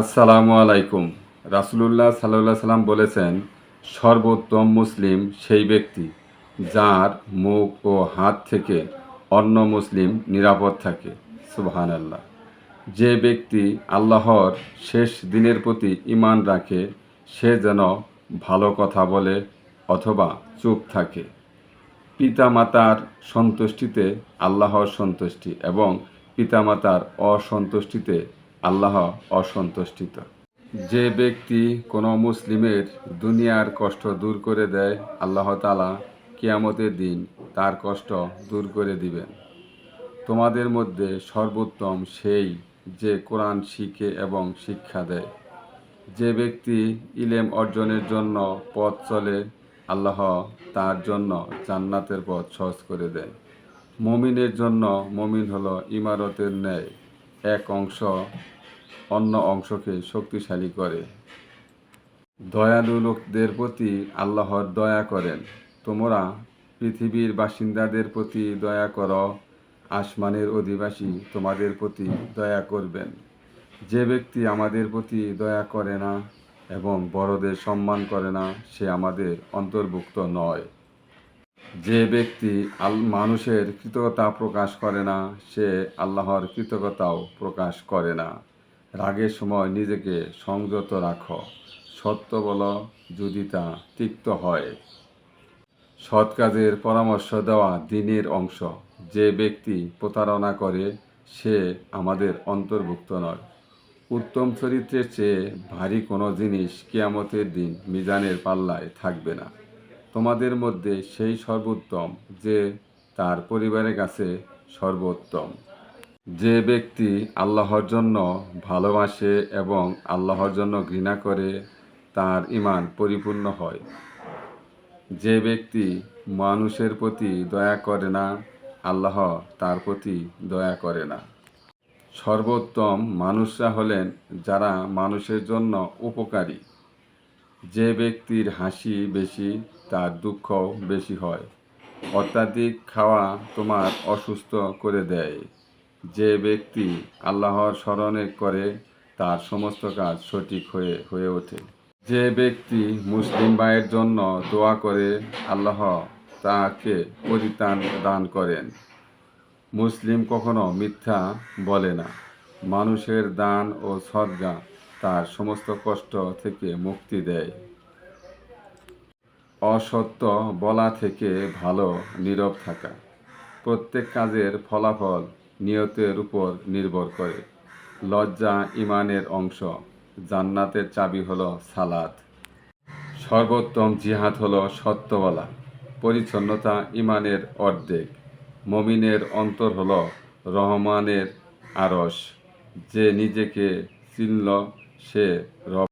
আসসালামু আলাইকুম। রাসুলুল্লাহ সাল্লাহ সাল্লাম বলেছেন, সর্বোত্তম মুসলিম সেই ব্যক্তি যার মুখ ও হাত থেকে অন্য মুসলিম নিরাপদ থাকে। সুবহান আল্লাহ যে ব্যক্তি আল্লাহর শেষ দিনের প্রতি ঈমান রাখে, সে যেন ভালো কথা বলে অথবা চুপ থাকে। পিতামাতার সন্তুষ্টিতে আল্লাহর সন্তুষ্টি এবং পিতামাতার অসন্তুষ্টিতে আল্লাহ অসন্তুষ্টিত। যে ব্যক্তি কোনো মুসলিমের দুনিয়ার কষ্ট দূর করে দেয়, আল্লাহ তালা কিয়ামতের দিন তার কষ্ট দূর করে দিবেন। তোমাদের মধ্যে সর্বোত্তম সেই যে কোরআন শিখে এবং শিক্ষা দেয়। যে ব্যক্তি ইলেম অর্জনের জন্য পথ চলে, আল্লাহ তার জন্য জান্নাতের পথ সহজ করে দেয়। মমিনের জন্য মমিন হলো ইমারতের ন্যায়। এক অংশ অন্য অংশকে শক্তিশালী করে। দয়ালু লোকদের প্রতি আল্লাহর দয়া করেন। তোমরা পৃথিবীর বাসিন্দাদের প্রতি দয়া করো, আসমানের অধিবাসী তোমাদের প্রতি দয়া করবেন। যে ব্যক্তি আমাদের প্রতি দয়া করে না এবং বড়দের সম্মান করে না, সে আমাদের অন্তর্ভুক্ত নয়। যে ব্যক্তি আল, মানুষের কৃতজ্ঞতা প্রকাশ করে না, সে আল্লাহর কৃতজ্ঞতাও প্রকাশ করে না। রাগের সময় নিজেকে সংযত রাখো। সত্য বলো, যদি তা তিক্ত হয়। সৎ কাজের পরামর্শ দেওয়া দিনের অংশ। যে ব্যক্তি প্রতারণা করে, সে আমাদের অন্তর্ভুক্ত নয়। উত্তম চরিত্রের চেয়ে ভারী কোনো জিনিস কিয়ামতের দিন মিজানের পাল্লায় থাকবে না। তোমাদের মধ্যে সেই সর্বোত্তম যে তার পরিবারের কাছে সর্বোত্তম। যে ব্যক্তি আল্লাহর জন্য ভালোবাসে এবং আল্লাহর জন্য ঘৃণা করে, তার ইমান পরিপূর্ণ হয়। যে ব্যক্তি মানুষের প্রতি দয়া করে না, আল্লাহ তার প্রতি দয়া করে না। সর্বোত্তম মানুষরা হলেন যারা মানুষের জন্য উপকারী। যে ব্যক্তির হাসি বেশি, তার দুঃখও বেশি হয়। অত্যাধিক খাওয়া তোমার অসুস্থ করে দেয়। যে ব্যক্তি আল্লাহর স্মরণে করে, তার সমস্ত কাজ সঠিক হয়ে হয়ে ওঠে। যে ব্যক্তি মুসলিম ভাইয়ের জন্য দোয়া করে, আল্লাহ তাকে পরিত্রাণ দান করেন। মুসলিম কখনো মিথ্যা বলে না। মানুষের দান ও সদ্গা তার সমস্ত কষ্ট থেকে মুক্তি দেয়। অসত্য বলা থেকে ভালো, নীরব থাকা। প্রত্যেক কাজের ফলাফল নিয়তের উপর নির্ভর করে। লজ্জা ইমানের অংশ। জান্নাতের চাবি হলো সালাদ সর্বোত্তম জিহাদ হলো সত্য বলা পরিচ্ছন্নতা ইমানের অর্ধেক। মমিনের অন্তর হল রহমানের আরস যে নিজেকে চিনল, সে রব